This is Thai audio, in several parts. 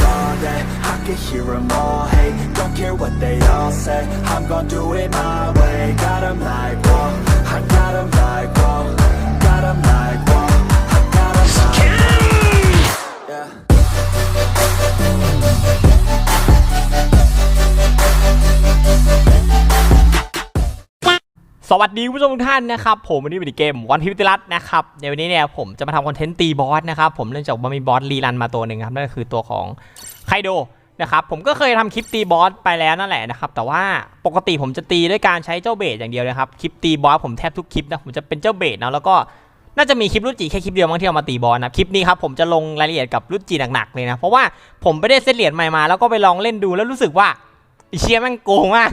all day I can hear them all. Hate Don't care what they all say. I'm gon' do it my way. Got 'em like, whoa. I got 'em like, whoa สวัสดีผู้ชมทุกท่านนะครับผมวันนี้อยู่ในเกมวันพิวติรัตนะครับในวันนี้เนี่ยผมจะมาทำคอนเทนต์ตีบอสนะครับผมเนื่องจากว่ามีบอสรีรันมาตัวหนึ่งครับนั่นก็คือตัวของไคโดนะครับผมก็เคยทำคลิปตีบอสไปแล้วนั่นแหละนะครับแต่ว่าปกติผมจะตีด้วยการใช้เจ้าเบสอย่างเดียวนะครับคลิปตีบอสผมแทบทุกคลิปนะผมจะเป็นเจ้าเบสนะแล้วก็น่าจะมีคลิปรุจิแค่คลิปเดียวมั้งที่เอามาตีบอสนะคลิปนี้ครับผมจะลงรายละเอียดกับรุจิหนักๆเลยนะเพราะว่าผมไปได้เซตเหรียญใหม่มาแล้วก็ไปลองเล่นดูแล้วรู้สึกว่า ไอเชียแม่งโกงมาก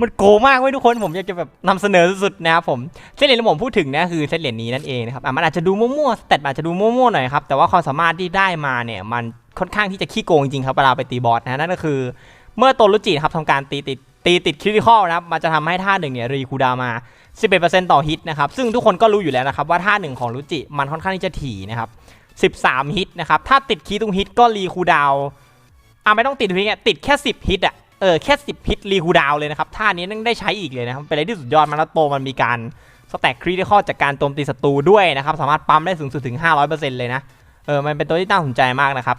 มันโกงมากเว้ยทุกคนผมอยากจะแบบนำเสนอสุดๆนะครับผมเส้นเหรียญที่ผมพูดถึงนะคือเส้นเหรียญนี้นั่นเองนะครับอะมันอาจจะดูมั่วๆสเตตอาจจะดูมั่วๆหน่อยครับแต่ว่าความสามารถที่ได้มาเนี่ยมันค่อนข้างที่จะขี้โกงจริงๆครับเวลาไปตีบอสนะนั่นก็คือ เมื่อตัวรุจิครับทำการตีติดตีติดคริติคอลนะครับมันจะทำให้ท่าหนึ่งเนี่ยรีคูดามา 11%ต่อฮิตนะครับซึ่งทุกคนก็รู้อยู่แล้วนะครับว่าท่าหนึ่งของรุจิมันค่อนข้างที่จะถี่นะครับ13 ฮิตนะครับถ้าติดคีย์ทุกฮิตก็รีคูดาวอะไม่ต้องติดทุกฮิตติดแค่ 10 ฮิตอะ เออแค่10ฮิตรีคูดาวเลยนะครับท่านี้นั่งได้ใช้อีกเลยนะครับเป็นอะไรที่สุดยอดมาแล้วโตมันมีการสแต็กคริติคอจากการโจมตีศัตรูด้วยนะครับสามารถปั๊มได้สูงสุดถึง 500%เลยนะเออมันเป็นตัวที่น่าสนใจมากนะครับ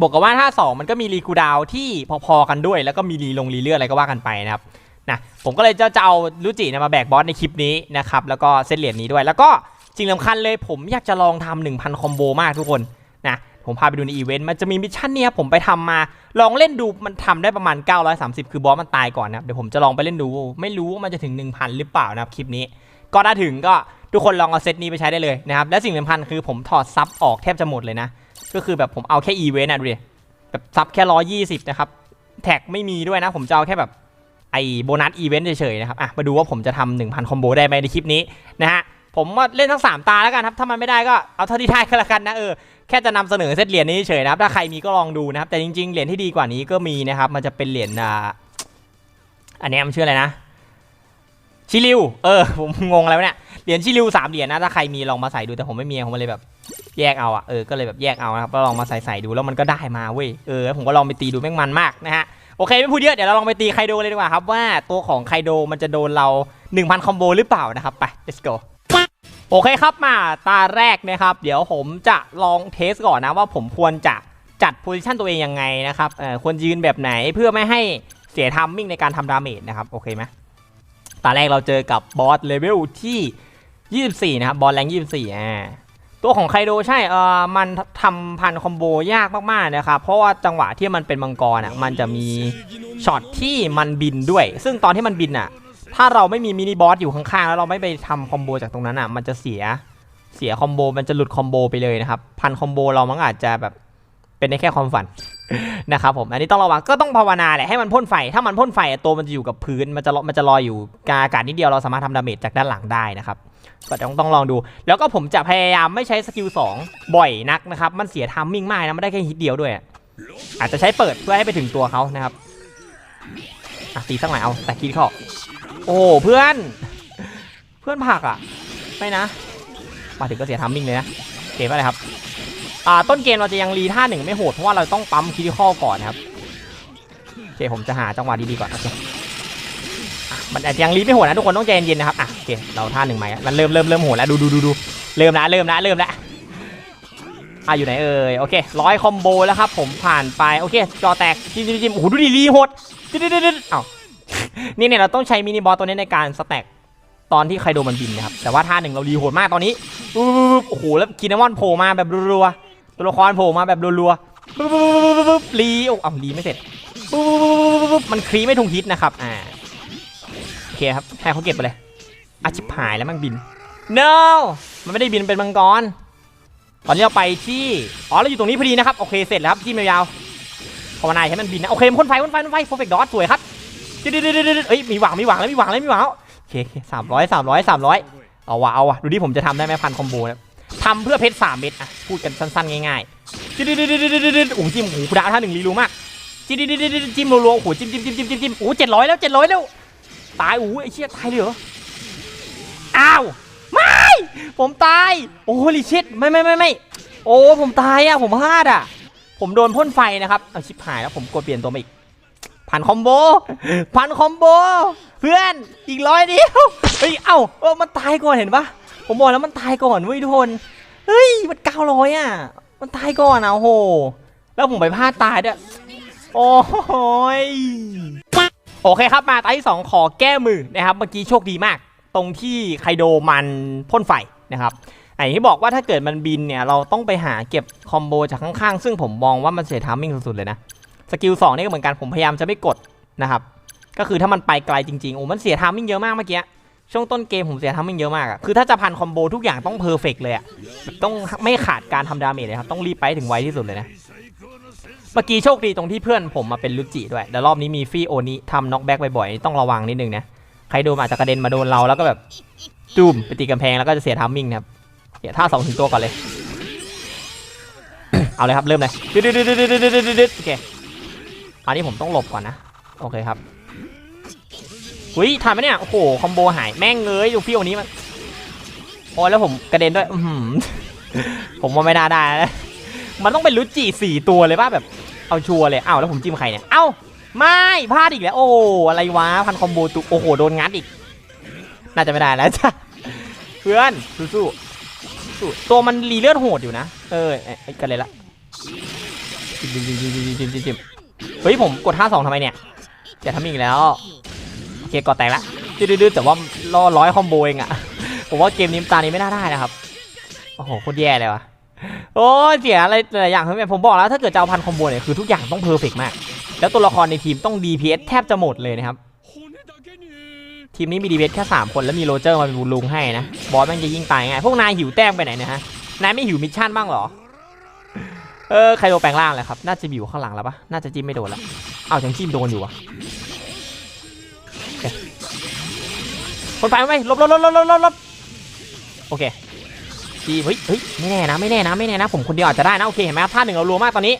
บวกกับว่าท่าสองมันก็มีรีคูดาวที่พอๆกันด้วย แล้วก็มีรีลงรีเลือดอะไรก็ว่ากันไปนะครับนะผมก็เลยจะจะเอาลูจินี่ยมาแบกบอสในคลิปนี้นะครับแล้วก็เซตเหรียญนี้ด้วย แล้วก็สิ่งสำคัญเลยผมอยากจะลองทำ1,000 คอมโบมากทุกคนนะ ผมพาไปดูในอีเวนต์มันจะมีมิชชั่นเนี่ยผมไปทำมา ลองเล่นดูมันทำได้ประมาณ 930 คือบอสมันตายก่อนนะครับเดี๋ยวผมจะลองไปเล่นดู ไม่รู้ว่ามันจะถึง 1,000 หรือเปล่านะครับคลิปนี้ ก็ถ้าถึงก็ทุกคนลองเอาเซตนี้ไปใช้ได้เลยนะครับและสิ่งสำคัญคือผมถอดซับออกแทบจะหมดเลยนะ ก็คือแบบผมเอาแค่อีเวนต์นะดูดิแบบซับแค่ 120 นะครับแท็กไม่มีด้วยนะผมจะเอาแค่แบบไอโบนัสอีเวนต์เฉยๆนะครับอะมาดูว่าผมจะทำ1,000คอมโบได้ไหมในคลิปนี้นะฮะ ผมว่าเล่นทั้ง 3 ตาแล้วกันครับ ถ้ามันไม่ได้ก็เอาเท่าที่ได้ก็แล้วกันนะเออ แค่จะนำเสนอเซตเหรียญนี้เฉยนะครับ ถ้าใครมีก็ลองดูนะครับ แต่จริงๆ เหรียญที่ดีกว่านี้ก็มีนะครับ มันจะเป็นเหรียญอ่าอันนี้มันชื่ออะไรนะชิลิว เออ ผมงงแล้วเนี่ย เหรียญชิลิวสามเหรียญนะ ถ้าใครมีลองมาใส่ดู แต่ผมไม่มี ผมเลยแบบแยกเอาอะเออ ก็เลยแบบแยกเอานะครับ แล้วลองมาใส่ใส่ดูแล้วมันก็ได้มาเว้ย เออ ผมก็ลองไปตีดูแม่งมันมากนะฮะ โอเคไม่พูดเยอะ เดี๋ยวเราลองไปตีไคโดเลยดีกว่าครับว่าตัวของไคโดมันจะโดนเรา 1,000 คอมโบหรือเปล่านะครับ ไป let's go โอเคครับมาตาแรกนะครับ เดี๋ยวผมจะลองเทสก่อนนะว่าผมควรจะจัดโพซิชันตัวเองยังไงนะครับเออควรยืนแบบไหนเพื่อไม่ให้เสียทัมมิ่งในการทำดาเมจนะครับ โอเคไหมตาแรกเราเจอกับบอสเลเวลที่ 24 นะครับ บอสแรง 24อ่าตัวของไคโดใช่เออมันทำพันคอมโบยากมากๆนะครับ เพราะว่าจังหวะที่มันเป็นมังกรอะมันจะมีช็อตที่มันบินด้วย ซึ่งตอนที่มันบินอะ ถ้าเราไม่มีมินิบอสอยู่ข้างๆแล้วเราไม่ไปทำคอมโบจากตรงนั้นอะมันจะเสียเสียคอมโบมันจะหลุดคอมโบไปเลยนะครับพันคอมโบเรามันอาจจะแบบเป็นได้แค่ความฝัน นะครับผมอันนี้ต้องระวังก็ต้องภาวนาแหละให้มันพ่นไฟ ถ้ามันพ่นไฟตัวมันจะอยู่กับพื้นมันจะมันจะลอยอยู่กาอากาศนิดเดียวเราสามารถทำดาเมจจากด้านหลังได้นะครับก็ต้องต้องลองดู แล้วก็ผมจะพยายามไม่ใช้สกิล2บ่อยนักนะครับมันเสียทามมิ่งมากนะมันได้แค่ฮิตเดียวด้วย อาจจะใช้เปิดเพื่อให้ไปถึงตัวเขานะครับตีสักหน่อยเอาแต่คิดเข้า โอ้ เพื่อน เพื่อนผักอะ ไม่นะ มาถึงก็เสียทามมิ่งเลยนะ เกมอะไรครับ อ่า ต้นเกมเราจะยังรีท่าหนึ่งไม่โหด เพราะว่าเราต้องปั๊มคิดข้อก่อนนะครับ โอเค ผมจะหาจังหวะดีๆก่อนโอเคมันอาจจะยังรีไม่โหดนะทุกคนต้องใจเย็นๆนะครับ อะโอเค เราท่าหนึ่งใหม่มันเริ่มเริ่มเริ่มโหดแล้ว ดูดูดูดูเริ่มละเริ่มละเริ่มละอะอยู่ไหนเอ่ย โอเคร้อยคอมโบแล้วครับผมผ่านไป โอเค จอแตกจิ้มจิ้มจิ้มโอ้โหดูดิรีโหดจิ๊ดจิ๊ดจิ๊ดจิ๊ดเอ้า นี่เนี่ยเราต้องใช้มินิบอสตัวนี้ในการสแต็กตอนที่ไคโดมันบินนะครับ แต่ว่าท่าหนึ่งเรารีโหดมากตอนนี้โอ้โหแล้วคินามอนโผล่มาแบบรัวๆตัวละครโผล่มาแบบรัวๆรีโอ้เอ้ารีไม่เสร็จมันครีไม่ทุงฮิตนะครับอ่าโอเคครับให้เขาเก็บไปเลยอาชิบหายแล้วมันบิน no มันไม่ได้บินเป็นมังกรตอนนี้เราไปที่อ๋อเราอยู่ตรงนี้พอดีนะครับโอเคเสร็จแล้วครับจิ้มยาวภาวนาให้มันบินนะโอเคพ่นไฟพ่นไฟพ่นไฟโปรเฟกต์ดอสสวยครับ ดิดดิดดิดดิดเอ้ยมีหวังมีหวังแล้วมีหวังแล้วมีหวังแล้วโอเคสามร้อยสามร้อยสามร้อยเอาวะเอาวะดูดิผมจะทำได้ไหมพันคอมโบนะทำเพื่อเพชรสามเม็ดอะพูดกันสั้นๆง่ายๆดิดดิดดิดดิดโอ้โหจิ้มโอ้โหคุณดาท่าหนึ่งรีรู้มากจิ้มดิดดิดดิดจิ้มรัวๆโอ้โหจิ้มจิ้มจิ้มจิ้มจิ้มโอ้เจ็ดร้อยแล้วเจ็ดร้อยแล้วตายโอู้ไอ้เชี่ยตายเลยเหรออ้าวไม่ผมตายโอ้ลิชิตไม่ไม่ไม่ไม่โอ้ผมตายอะผมพลาดอะผมโดนพ่นไฟนะครับเอาชิบหายแล้วผมกดเปลี่ยนตัวมาอีก พันคอมโบพันคอมโบ เพื่อนอีกร้อยเดียวเฮ้ยเอ้าเออมันตายก่อนเห็นปะผมบอกแล้วมันตายก่อนเว้ยทุกคนเฮ้ยมันเก้าร้อยอะ มันตายก่อนอะโอ้โห แล้วผมไปพลาดตายด้วยโอ้ยโอเคครับมาตาที่สองขอแก้มือนะครับ เมื่อกี้โชคดีมาก ตรงที่ไคโดมันพ่นไฟนะครับอย่างที่บอกว่าถ้าเกิดมันบินเนี่ย เราต้องไปหาเก็บคอมโบจากข้างๆ ซึ่งผมมองว่ามันเสียทามมิ่งสุดๆเลยนะ สกิลสองนี่ก็เหมือนกันผมพยายามจะไม่กดนะครับ ก็คือถ้ามันไปไกลจริงๆโอ้มันเสียทามมิ่งเยอะมากเมื่อกี้ช่วงต้นเกมผมเสียทามมิ่งเยอะมากอะคือถ้าจะพันคอมโบทุกอย่างต้องเพอร์เฟกเลยอะต้องไม่ขาดการทำดาเมจเลยครับ ต้องรีบไปถึงไวที่สุดเลยนะ เมื่อกี้โชคดีตรงที่เพื่อนผมมาเป็นลุจิด้วย แต่รอบนี้มีฟี่โอนิทำน็อกแบ็กบ่อยๆ ต้องระวังนิดนึงนะ ใครโดนอาจจะกระเด็นมาโดนเราแล้วก็แบบจูมไปตีกำแพงแล้วก็จะเสียทามมิ่งครับเดี๋ยวท่าสองถึงตัวก่อนเลย เอาเลยครับเริ่มเลยดึ๊ดดึ๊ดดึ๊ดดึ๊ดดึ๊ดดึ๊ดโอเค อันนี้ผมต้องหลบก่อนนะ โอเคครับอุ้ยทันไหมเนี่ย โอ้โห คอมโบหายแม่งเอ้ยดูฟิวนี้มันโอ้แล้วผมกระเด็นด้วยอื้อหือผมว่าไม่น่าได้นะมันต้องเป็นลุจิสี่ตัวเลยป่ะแบบเอาชัวร์เลยอ้าวแล้วผมจิ้มใครเนี่ย เอ้าไม่พลาดอีกแล้ว โอ้อะไรวะพันคอมโบตุโอ้โหโดนงัดอีก น่าจะไม่ได้แล้วจ้ะเพื่อนสู้สู้ตัวมันรีเลือดโหดอยู่นะ เออเอ้กันเลยละจิ้มจิ้มจิ้มจิ้มจิ้มจิ้ม เฮ้ยผมกดท่าสองทำไมเนี่ยจะทำอีกแล้ว โอเคกดแตกละดื้อๆแต่ว่าล่อร้อยคอมโบเองอะผมว่าเกมนี้ตานี้ไม่น่าได้นะครับ โอ้โหโคตรแย่เลยวะโอ้เสียอะไรหลายอย่างทั้งนั้นผมบอกแล้วถ้าเกิดจะเอาพันคอมโบเนี่ยคือทุกอย่างต้องเพอร์เฟกมาก แล้วตัวละครในทีมต้อง DPS แทบจะหมดเลยนะครับ ทีมนี้มี DPS แค่ 3 คนแล้วมีโรเจอร์มาเป็นบุลุงให้นะ บอสม่งจะยิ่งตายง่ายพวกนายหิวแต้มไปไหนเนะฮะ นายไม่หิวมิชชั่นบ้างเหรอ เออใครโดนแปลงร่างเลยครับ น่าจะอยู่ข้างหลังแล้วปะน่าจะจิ้มไม่โดนแล้วอ้าวยังจิ้มโดนอยู่อะคนไปไหมลบลบลบลบลบลบโอเคดีเฮ้ยเฮ้ยไม่แน่นะไม่แน่นะไม่แน่นะ ผมคนเดียวอาจจะได้นะ โอเคเห็นไหมครับท่าหนึ่งเรารัวมากตอนนี้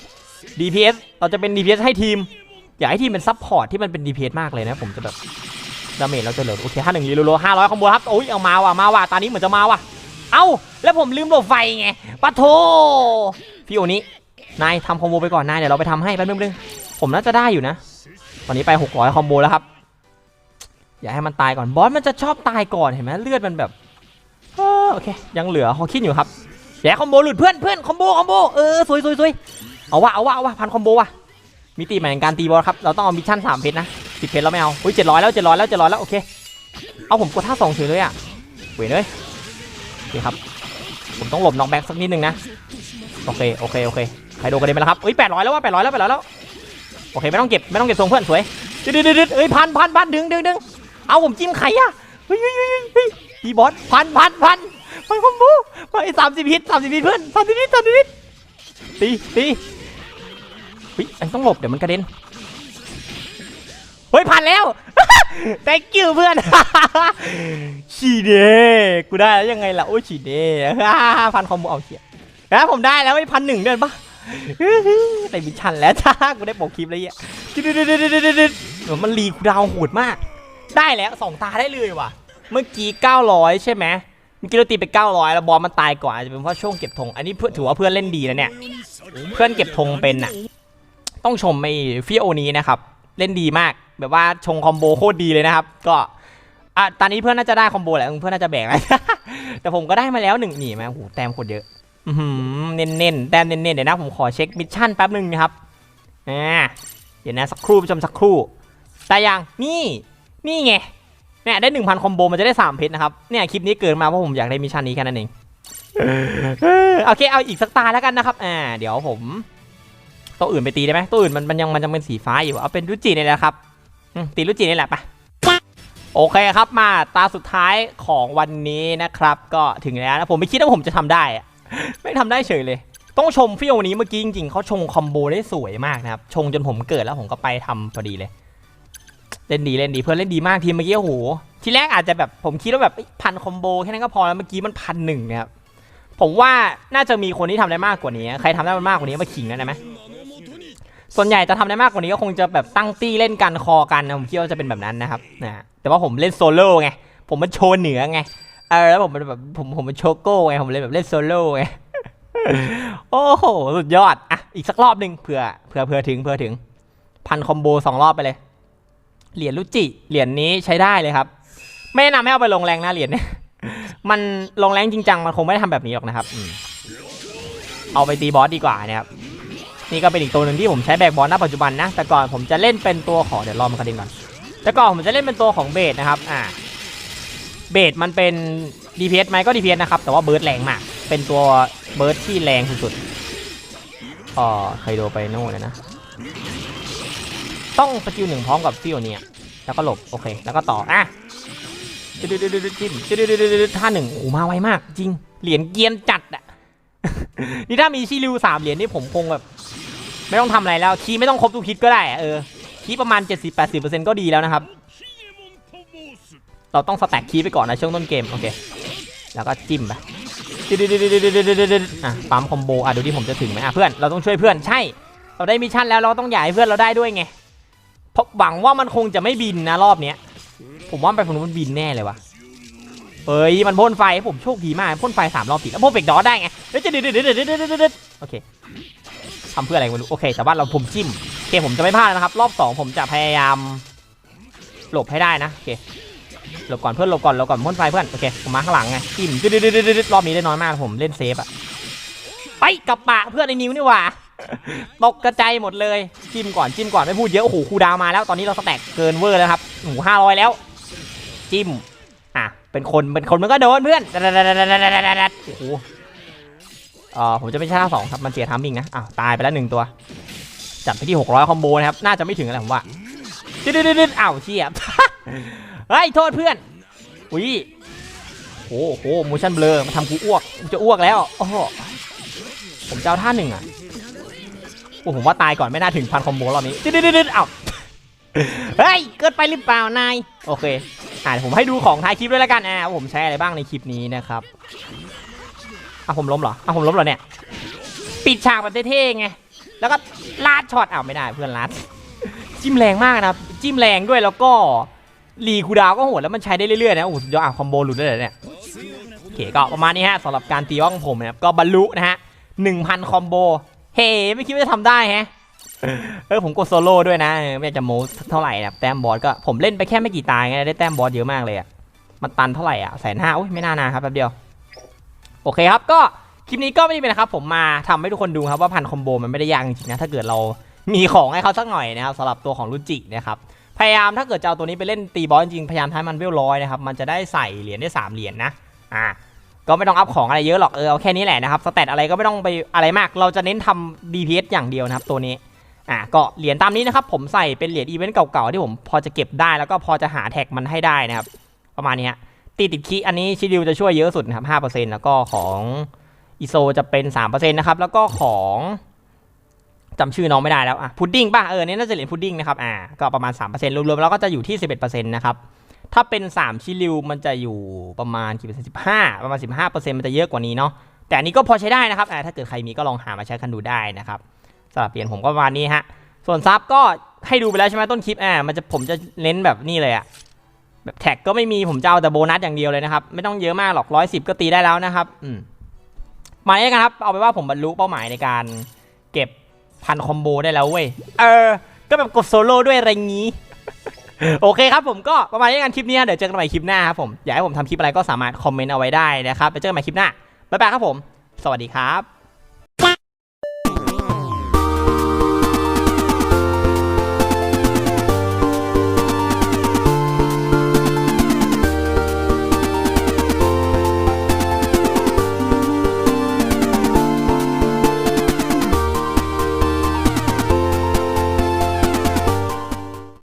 DPS เราจะเป็น DPS ให้ทีม อยากให้ทีมเป็นซับพอร์ตที่มันเป็น DPS มากเลยนะ ผมจะแบบดาเมจเราจะเหลือโอเคท่าหนึ่งรีโลห้าร้อยคอมโบครับโอ้ยเอามาว่ะมาว่ะตอนนี้เหมือนจะมาว่ะเอ้าแล้วผมลืมหลบไฟไงปะโทพี่โอนี้ นายทำคอมโบไปก่อนนายเดี๋ยวเราไปทำให้แป๊บนึงนึงผมน่าจะได้อยู่นะ ตอนนี้ไป600คอมโบแล้วครับ อย่าให้มันตายก่อนบอสมันจะชอบตายก่อนเห็นไหมเลือดมันแบบโอเคยังเหลือฮอคินอยู่ครับอย่าคอมโบหลุดเพื่อนเพื่อนคอมโบคอมโบเออสวยสวยสวยเอาวะเอาวะเอาวะพันคอมโบวะมิติใหม่ในการตีบอสครับเราต้องเอามิชชั่น3เพชรนะ10เพชรเราไม่เอาอุ้ย700แล้ว700แล้ว700แล้วโอเคเอาผมกดท่าสองเฉยเลยอะเว้ยเลยโอเคครับผมต้องหลบน้องแบ็กสักนิดนึงนะโอเคโอเคโอเค ใครโดนกระเด็นไปแล้วครับเอ้ยแปดร้อยแล้วว่าแปดร้อยแล้วแปดร้อยแล้วโอเคไม่ต้องเก็บไม่ต้องเก็บทรงเพื่อนสวยดึดดึดดึดเอ้ยพันพันพันดึงดึงดึงเอาผมจิ้มไข่อะเฮ้ยเฮ้ยเฮ้ยเฮ้ยดีบอสพันพันพันพันคอมโบไปสามสิบฮิตสามสิบฮิตเพื่อนสามสิบฮิตสามสิบฮิตตีตีเฮ้ยอันต้องหลบเดี๋ยวมันกระเด็นเฮ้ยผ่านแล้ว thank you เพื่อนฉีเดกูได้แล้วยังไงล่ะโอ้ยฉีเดพันคอมโบเอาเขียแล้วผมได้แล้วไอ้พันหนึ่งเดือนปะ ได้มิชชั่นแล้วจ้ากูได้โปกคลิปแล้วเหี้ยเดี๋ยวมันรีดาวโหดมาก ได้แล้วสองตาได้เลยว่ะ เมื่อกี้ 900 ใช่ไหมเมื่อกี้เราตีไป 900 แล้วบอลมันตายก่อนอาจจะเป็นเพราะช่วงเก็บธงอันนี้เพื่อถือว่าเพื่อนเล่นดีนะเนี่ย เพื่อนเก็บธงเป็นน่ะ ต้องชมไอ้ฟิโอนี้นะครับ เล่นดีมาก แบบว่าชงคอมโบโคตรดีเลยนะครับ ก็อะตอนนี้เพื่อนน่าจะได้คอมโบแหละเพื่อนน่าจะแบกแล้วแต่ผมก็ได้มาแล้วหนึ่งหนีมาโอ้โหแต้มโคตรเยอะ เน้นๆแต้มเน้นๆเดี๋ยวนะผมขอเช็คมิชชั่นแป๊บหนึ่งนะครับอ่าเดี๋ยวนะสักครู่ผู้ชมสักครู่แต่ยังนี่นี่ไงเนี่ยได้1,000คอมโบมันจะได้3เพชรนะครับเนี่ยคลิปนี้เกิดมาเพราะผมอยากได้มิชชั่นนี้แค่นั้นเองเออโอเคเอาอีกสักตาแล้วกันนะครับอ่าเดี๋ยวผมตัวอื่นไปตีได้ไหมตัวอื่นมันมันยังมันยังเป็นสีฟ้าอยู่เอาเป็นรุจินี่แหละครับตีรุจินี่แหละไปโอเคครับมาตาสุดท้ายของวันนี้นะครับ ก็ถึงแล้วนะผมไม่คิดว่าผมจะทำได้ ไม่ทำได้เฉยเลย ต้องชมฟิโอนี้เมื่อกี้จริงๆเขาชงคอมโบได้สวยมากนะครับ ชงจนผมเกิดแล้วผมก็ไปทำพอดีเลย เล่นดีเล่นดีเพื่อนเล่นดีมากทีเมื่อกี้โอ้โหทีแรกอาจจะแบบผมคิดว่าแบบพันคอมโบแค่นั้นก็พอแล้วเมื่อกี้มันพันหนึ่งนะครับผมว่าน่าจะมีคนที่ทำได้มากกว่านี้ ใครทำได้มากกว่านี้มาขิงกันได้ไหมส่วนใหญ่จะทำได้มากกว่านี้ก็คงจะแบบตั้งตี้เล่นกันคอกันนะผมคิดว่าจะเป็นแบบนั้นนะครับนะแต่ว่าผมเล่นโซโล่ไงผมมันโชว์เหนือไง เออแล้วผมเป็นแบบผมผมเป็นโชโก้ไงผมเลยแบบเล่นโซโล่ไงโอ้โหสุดยอดอะอีกสักรอบหนึ่งเผื่อเผื่อเผื่อถึงเผื่อถึงพันคอมโบสองรอบไปเลย เหรียญลุจิเหรียญนี้ใช้ได้เลยครับ ไม่แนะนำให้เอาไปลงแรงนะเหรียญเนี่ยมันลงแรงจริงจังมันคงไม่ได้ทำแบบนี้หรอกนะครับอเอาไปตีบอสดีกว่านะครับนี่ก็เป็นอีกตัวหนึ่งที่ผมใช้แบกบอลณปัจจุบันนะ แต่ก่อนผมจะเล่นเป็นตัวของเดี๋ยวรอมันกระเด็นก่อนแต่ก่อนผมจะเล่นเป็นตัวของเบสนะครับ อ่า เบสมันเป็น DPS ไหมก็ DPS นะครับ แต่ว่าเบิร์ดแรงมาก เป็นตัวเบิร์ดที่แรงสุดๆอ๋อเคยโดไปโน่นเลยนะ ต้องสกิลหนึ่งพร้อมกับฟิวเนี่ยแล้วก็หลบ โอเค แล้วก็ต่อ อะจิ้มดึดๆๆๆท่าหนึ่งโอ้มาไวมาก จริง เหรียญเกียนจัดอะนี่ถ้ามีชิริวสามเหรียญนี่ผมคงแบบ ไม่ต้องทำอะไรแล้ว คีไม่ต้องครบทุกฮิตก็ได้อเออ คีประมาณ 70-80%ก็ดีแล้วนะครับ เราต้องสแต็กคีย์ไปก่อนนะช่วงต้นเกมโอเคแล้วก็จิ้มไปอะปั๊มคอมโบอะดูที่ผมจะถึงไหมอะเพื่อนเราต้องช่วยเพื่อนใช่ เราได้มิชชั่นแล้วเราต้องอยากให้เพื่อนเราได้ด้วยไงเพราะหวังว่ามันคงจะไม่บินนะรอบเนี้ยผมว่าไปฝั่งนู้นมันบินแน่เลยวะเอ้ยมันพ่นไฟผมโชคดีมากพ่นไฟสามรอบติดแล้วพ่นเฟกดอสได้ไงเฮ้ยจะดึดดึดดึดดึดดึดดึดดึดโอเคทำเพื่ออะไรไม่รู้โอเค แต่ว่าเราผมจิ้มโอเคผมจะไม่พลาดนะครับ รอบสองผมจะพยายามหลบให้ได้นะโอเค หลบก่อนเพื่อนหลบก่อนหลบก่อนพ่นไฟเพื่อนโอเคผมมาข้างหลังไงจิ้มดึดดึดดึดรอบนี้ได้น้อยมากผมเล่นเซฟอะไปกับปะเพื่อนในนิ้วนี่หว่าตกกระจายหมดเลยจิ้มก่อนจิ้มก่อนไม่พูดเยอะโอ้โหครูดาวมาแล้วตอนนี้เราสแต็กเกินเวอร์แล้วครับโอ้โหห้าร้อยแล้วจิ้มอะเป็นคนเป็นคนมันก็โดนเพื่อนโอ้โหเอ่อผมจะไม่ใช่ท่าสองครับมันเสียทามมิ่งนะอ้าวตายไปแล้วหนึ่งตัวจัดไปที่หกร้อยคอมโบนะครับน่าจะไม่ถึงอะไรผมว่าดึดดึดดึดอ้าวเชียบ เฮ้ยโทษเพื่อนอุ้ยโอ้โหโมชั่นเบลอมาทำกูอ้วกกูจะอ้วกแล้วโอ้ผมจะเอาท่าหนึ่งอะโอ้ผมว่าตายก่อนไม่น่าถึงพันคอมโบรอบนี้ดึดดึดดึดดึดเอ้าเฮ้ยเกิดไปหรือเปล่านายโอเคอ่าผมให้ดูของท้ายคลิปด้วยแล้วกันอ่าว่าผมใช้อะไรบ้างในคลิปนี้นะครับอะผมล้มเหรออะผมล้มเหรอเนี่ยปิดฉากแบบเท่ๆไงแล้วก็ลาดช็อตอ้าวไม่ได้เพื่อนลาดจิ้มแรงมากนะจิ้มแรงด้วยแล้วก็ รีคูดาวก็โหดแล้วมันใช้ได้เรื่อยๆนะโอ้โหสุดยอดอะคอมโบหลุดได้เลยเนี่ยโอเคก็ประมาณนี้ฮะสำหรับการตีว่าของผมนะครับก็บรรลุนะฮะหนึ่งพันคอมโบเฮ้ไม่คิดว่าจะทำได้แฮะเออผมกดโซโล่ด้วยนะไม่อยากจะโม้เท่าไหร่นะแต้มบอสก็ผมเล่นไปแค่ไม่กี่ตายไงได้แต้มบอสเยอะมากเลยอะมันตันเท่าไหร่อะแสนห้าอุ้ยไม่น่านานครับแป๊บเดียวโอเคครับก็คลิปนี้ก็ไม่ได้เป็นนะครับผมมาทำให้ทุกคนดูครับว่าพันคอมโบมันไม่ได้ยากจริงๆนะถ้าเกิดเรามีของให้เขาสักหน่อยนะครับสำหรับตัวของรุจินะครับ พยายามถ้าเกิดจะเอาตัวนี้ไปเล่นตีบอสจริงพยายามทำให้มันเวลร้อยนะครับมันจะได้ใส่เหรียญได้สามเหรียญนะอ่าก็ไม่ต้องอัพของอะไรเยอะหรอกเออเอาแค่นี้แหละนะครับสแตทอะไรก็ไม่ต้องไปอะไรมาก เราจะเน้นทำ DPS อย่างเดียวนะครับตัวนี้อะก็เหรียญตามนี้นะครับผมใส่เป็นเหรียญอีเวนต์เก่าๆที่ผมพอจะเก็บได้แล้วก็พอจะหาแท็กมันให้ได้นะครับประมาณนี้ฮะตีติดคีอันนี้ชิดิวจะช่วยเยอะสุดนะครับ5%แล้วก็ของอีโซจะเป็น 3%นะครับแล้วก็ของ จำชื่อน้องไม่ได้แล้วอะพุดดิ้งป่ะเออเนี่ยน่าจะเหรียญพุดดิ้งนะครับอ่าก็ประมาณ 3%รวมๆแล้วก็จะอยู่ที่ 11%นะครับถ้าเป็น 3 ชิลิวมันจะอยู่ประมาณกี่เปอร์เซ็นต์สิบห้าประมาณ 15%มันจะเยอะกว่านี้เนาะแต่อันนี้ก็พอใช้ได้นะครับอ่าถ้าเกิดใครมีก็ลองหามาใช้กันดูได้นะครับสำหรับเหรียญผมก็ประมาณนี้ฮะส่วนซับก็ให้ดูไปแล้วใช่ไหมต้นคลิปอ่ามันจะผมจะเน้นแบบนี่เลยอะแบบแท็กก็ไม่มีผมจะเอาแต่โบนัสอย่างเดียวเลยนะครับไม่ต้องเยอะมากหรอกร้อยสิบก็ตีได้แล้วนะครับอืมมาเนี้กันครับเอาไปว่าผมบรรลุเป้าหมายในการเก็บ พันคอมโบได้แล้วเว้ย เออ ก็แบบกดโซโล่ด้วยอะไรงี้ โอเคครับผมก็ประมาณนี้กันคลิปนี้เดี๋ยวเจอกันใหม่คลิปหน้าครับผม อยากให้ผมทำคลิปอะไรก็สามารถคอมเมนต์เอาไว้ได้นะครับไปเจอกันใหม่คลิปหน้าบ๊ายบายครับผม สวัสดีครับ